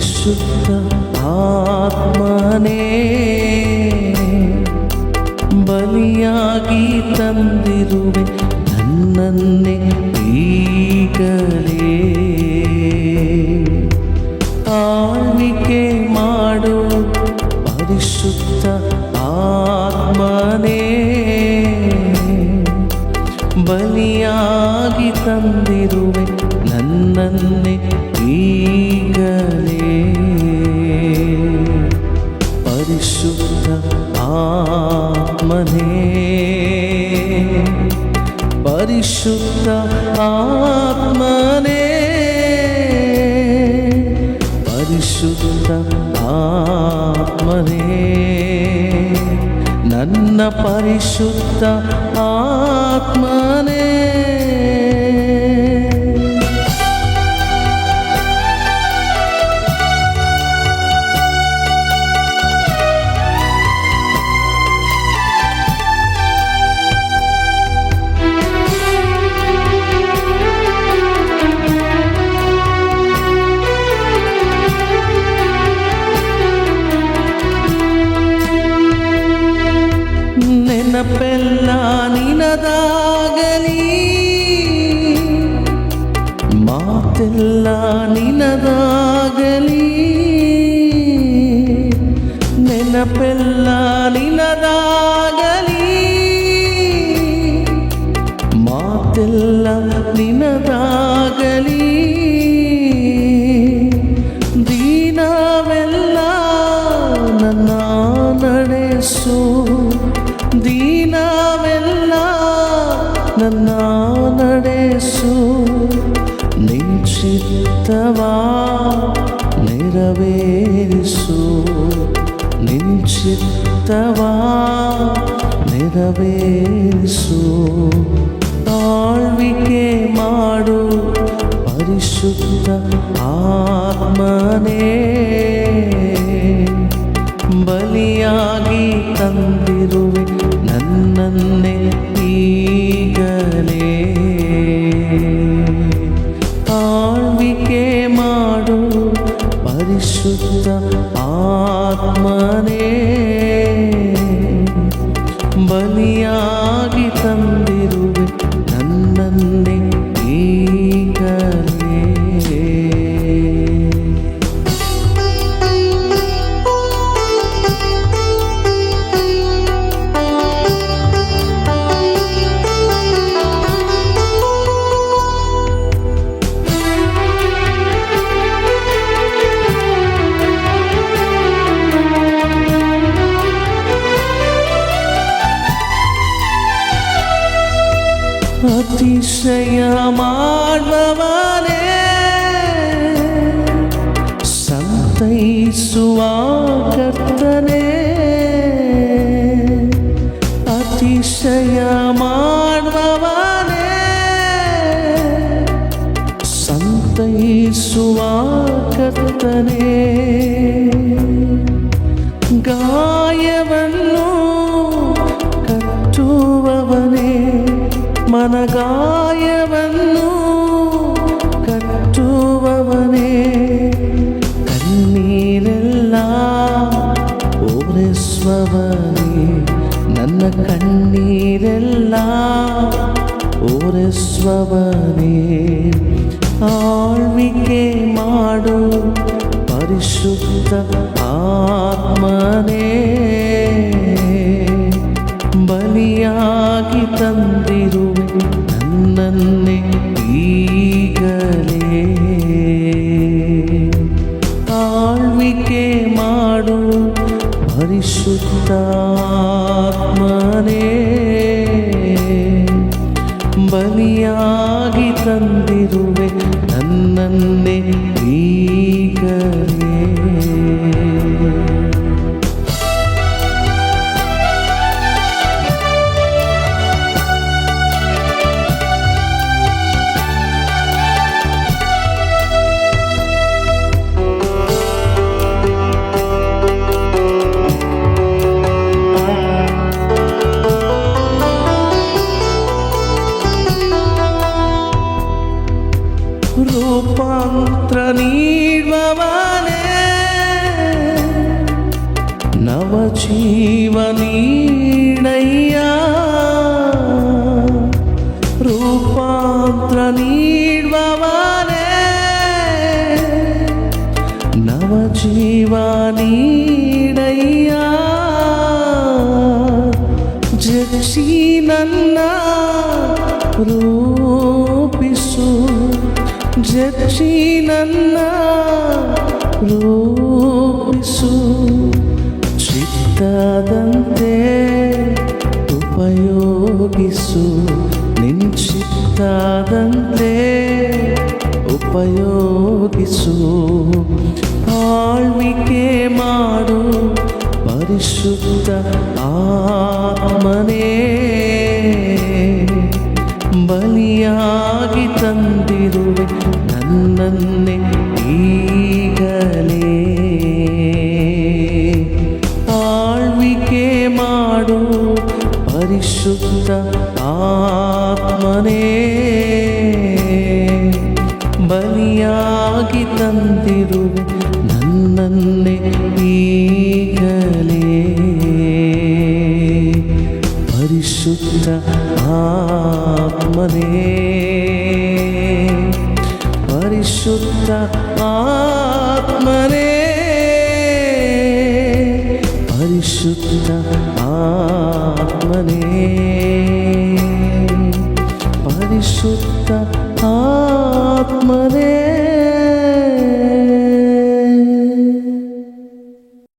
ಪರಿಶುದ್ಧ ಆತ್ಮನೇ ಬಲಿಯಾಗಿ ತಂದಿರುವೆ ನನ್ನನ್ನೇ ಈಗಲೇ. ಆಳ್ವಿಕೆ ಮಾಡು ಪರಿಶುದ್ಧ ಆತ್ಮನೇ ಬಲಿಯಾಗಿ ತಂದಿರುವೆ ನನ್ನನ್ನೇ ಈಗಲೇ. ಆತ್ಮನೇ ಪರಿಶುದ್ಧ ಆತ್ಮನೇ ಪರಿಶುದ್ಧ ಆತ್ಮನೇ ನನ್ನ ಪರಿಶುದ್ಧ ನಿನದಾಗಲಿ ಮಾತೆಲ್ಲ ನಿನದಾಗಲಿ. ನೆನಪೆಲ್ಲ ನಿನದಾಗಲಿ. ಮಾತೆಲ್ಲ ನಿನದಾಗಲಿ. ದಿನವೆಲ್ಲ ನನ್ನ ನಡೆಸು. ചിത്തമാ നിറവേരിസു നിൻ ചിത്തമാ നിറവേരിസു മാടു പരിശുദ്ധ ആത്മനേ. പരിശുദ്ധ ആത്മനെ ബലിയാകി തന്ന ಸಂತೈಸುವ ಕರ್ತನೆ ಅತಿಶಯ ಮಾಡುವವನೇ ಸಂತೈಸುವ ಕರ್ತನೆ ಗಾಯವನ್ನು ಕಟ್ಟುವವನೇ ಮನಗಾಯವನ್ನು ಕಣ್ಣೀರೆಲ್ಲ ಓರೆಸುವವನೇ ಆಳ್ವಿಕೆ ಮಾಡು ಪರಿಶುದ್ಧ ಆತ್ಮನೇ. ಬಲಿಯಾಗಿ ತಂದಿರುವೆ ನನ್ನನ್ನೇ. പരിശുദ്ധാത്മനെ ബലിയാകി തന്നിരുവേ നന്നെ జీవనీడయ్యా. రూపాంత్ర నీడ్వవానే నవ జీవానీడయ్యా జక్షి నన్న రూపిసు జక్షి రూపిసు ಚಿತ್ತದಂತೆ ಉಪಯೋಗಿಸು. ನಿನ್ ಚಿತ್ತದಂತೆ ಉಪಯೋಗಿಸು. ಆಳ್ವಿಕೆ ಮಾಡು ಪರಿಶುದ್ಧ ಮನೆ ಬಲಿಯಾಗಿ ತಂದಿರುವೆ ನನ್ನನ್ನೇ. ಪರಿಶುದ್ಧ ಆತ್ಮನೇ ಬಲಿಯಾಗಿ ತಂದಿರುವೆ ನನ್ನನ್ನೇ ಈಗಲೇ. ಪರಿಶುದ್ಧ ಆತ್ಮನೇ ಪರಿಶುದ್ಧ ಆತ್ಮನೇ പരിശുദ്ധ ആത്മനേ. പരിശുദ്ധ ആത്മനേ.